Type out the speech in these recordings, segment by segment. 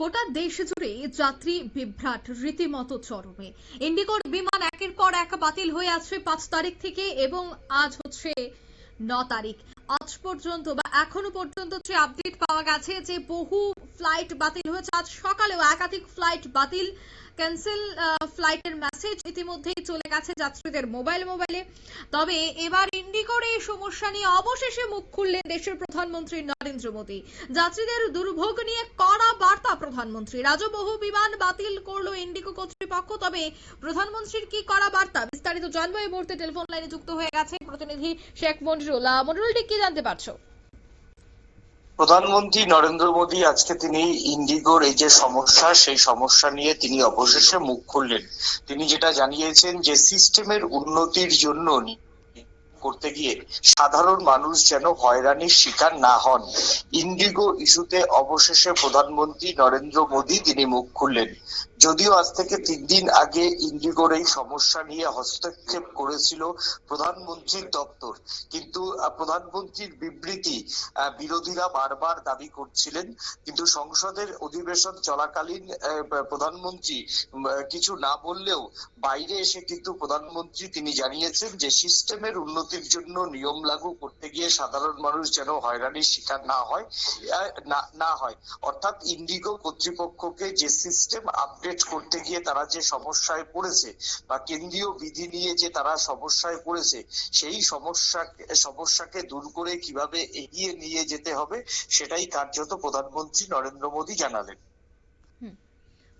গোটা দেশ জুড়ে যাত্রী বিভ্রাট রীতিমতো চরমে। ইন্ডিগোর বিমান একের পর এক বাতিল হয়ে আছে পাঁচ তারিখ থেকে এবং আজ হচ্ছে ন তারিখ। আজ পর্যন্ত বা এখনও পর্যন্ত যে আপডেট পাওয়া গেছে যে বহু ফ্লাইট বাতিল হয়েছে। আজ সকালেও একাধিক ফ্লাইট বাতিল। ক্যান্সেল ফ্লাইটের মেসেজ ইতিমধ্যেই চলে গেছে যাত্রীদের মোবাইল, মোবাইলে। তবে এবার ইন্ডিগোর এই সমস্যা নিয়ে অবশেষে মুখ খুললেন দেশের প্রধানমন্ত্রী নরেন্দ্র মোদী। যাত্রীদের দুর্ভোগ নিয়ে কড়া বার্তা প্রধানমন্ত্রী। রাজবহু বিমান বাতিল করল ইন্ডিগো কর্তৃপক্ষ। তবে প্রধানমন্ত্রীর কি কড়া বার্তা? বিস্তারিত জানব। এই মুহূর্তে টেলিফোন লাইনে যুক্ত হয়ে গেছে প্রতিনিধি শেখ মন্ডরুল মন্ডরুল ঠিক কি জানতে পারছ? প্রধানমন্ত্রী নরেন্দ্র মোদী আজকে তিনি ইন্ডিগোর এই যে সমস্যা, সেই সমস্যা নিয়ে তিনি অবশেষে মুখ খুললেন। তিনি যেটা জানিয়েছেন যে, সিস্টেমের উন্নতির জন্য করতে গিয়ে সাধারণ মানুষ যেন হয়রানির শিকার না হন। ইন্ডিগো ইস্যুতে অবশেষে প্রধানমন্ত্রী নরেন্দ্র মোদী তিনি মুখ খুললেন। যদিও আজ থেকে তিন দিন আগে ইন্ডিগোর এই সমস্যা নিয়ে হস্তক্ষেপ করেছিল প্রধানমন্ত্রীর দপ্তর। কিন্তু প্রধানমন্ত্রীর বিবৃতি বিরোধীরা বারবার দাবি করছিলেন। কিন্তু সংসদের অধিবেশন চলাকালীন প্রধানমন্ত্রী কিছু না বললেও বাইরে এসে কিন্তু প্রধানমন্ত্রী তিনি জানিয়েছেন যে সিস্টেমের উন্নতির জন্য নিয়ম লাগু করতে গিয়ে সাধারণ মানুষ যেন হয়রানির শিকার না হয় না- হয়। অর্থাৎ ইন্ডিগো কর্তৃপক্ষকে যে সিস্টেম আপডেট করতে গিয়ে তারা যে সমস্যায় পড়েছে বা কেন্দ্রীয় বিধি নিয়ে যে তারা সমস্যায় পড়েছে, সেই সমস্যা সমস্যাকে দূর করে কীভাবে এগিয়ে নিয়ে যেতে হবে সেটাই কার্যত প্রধানমন্ত্রী নরেন্দ্র মোদী জানালেন।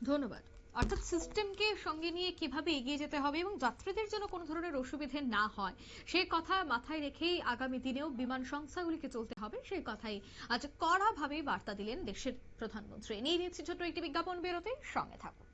ধন্যবাদ। অর্থাৎ সিস্টেমকে সঙ্গে নিয়ে কীভাবে এগিয়ে যেতে হবে এবং যাত্রীদের যেন কোনো ধরনের অসুবিধে না হয়, সে কথা মাথায় রেখেই আগামী দিনেও বিমান সংস্থাগুলিকে চলতে হবে। সেই কথাই আজ কড়াভাবে বার্তা দিলেন দেশের প্রধানমন্ত্রী। নিয়ে নিচ্ছি ছোট্ট একটি বিজ্ঞাপন বেরোতে সঙ্গে থাকুন।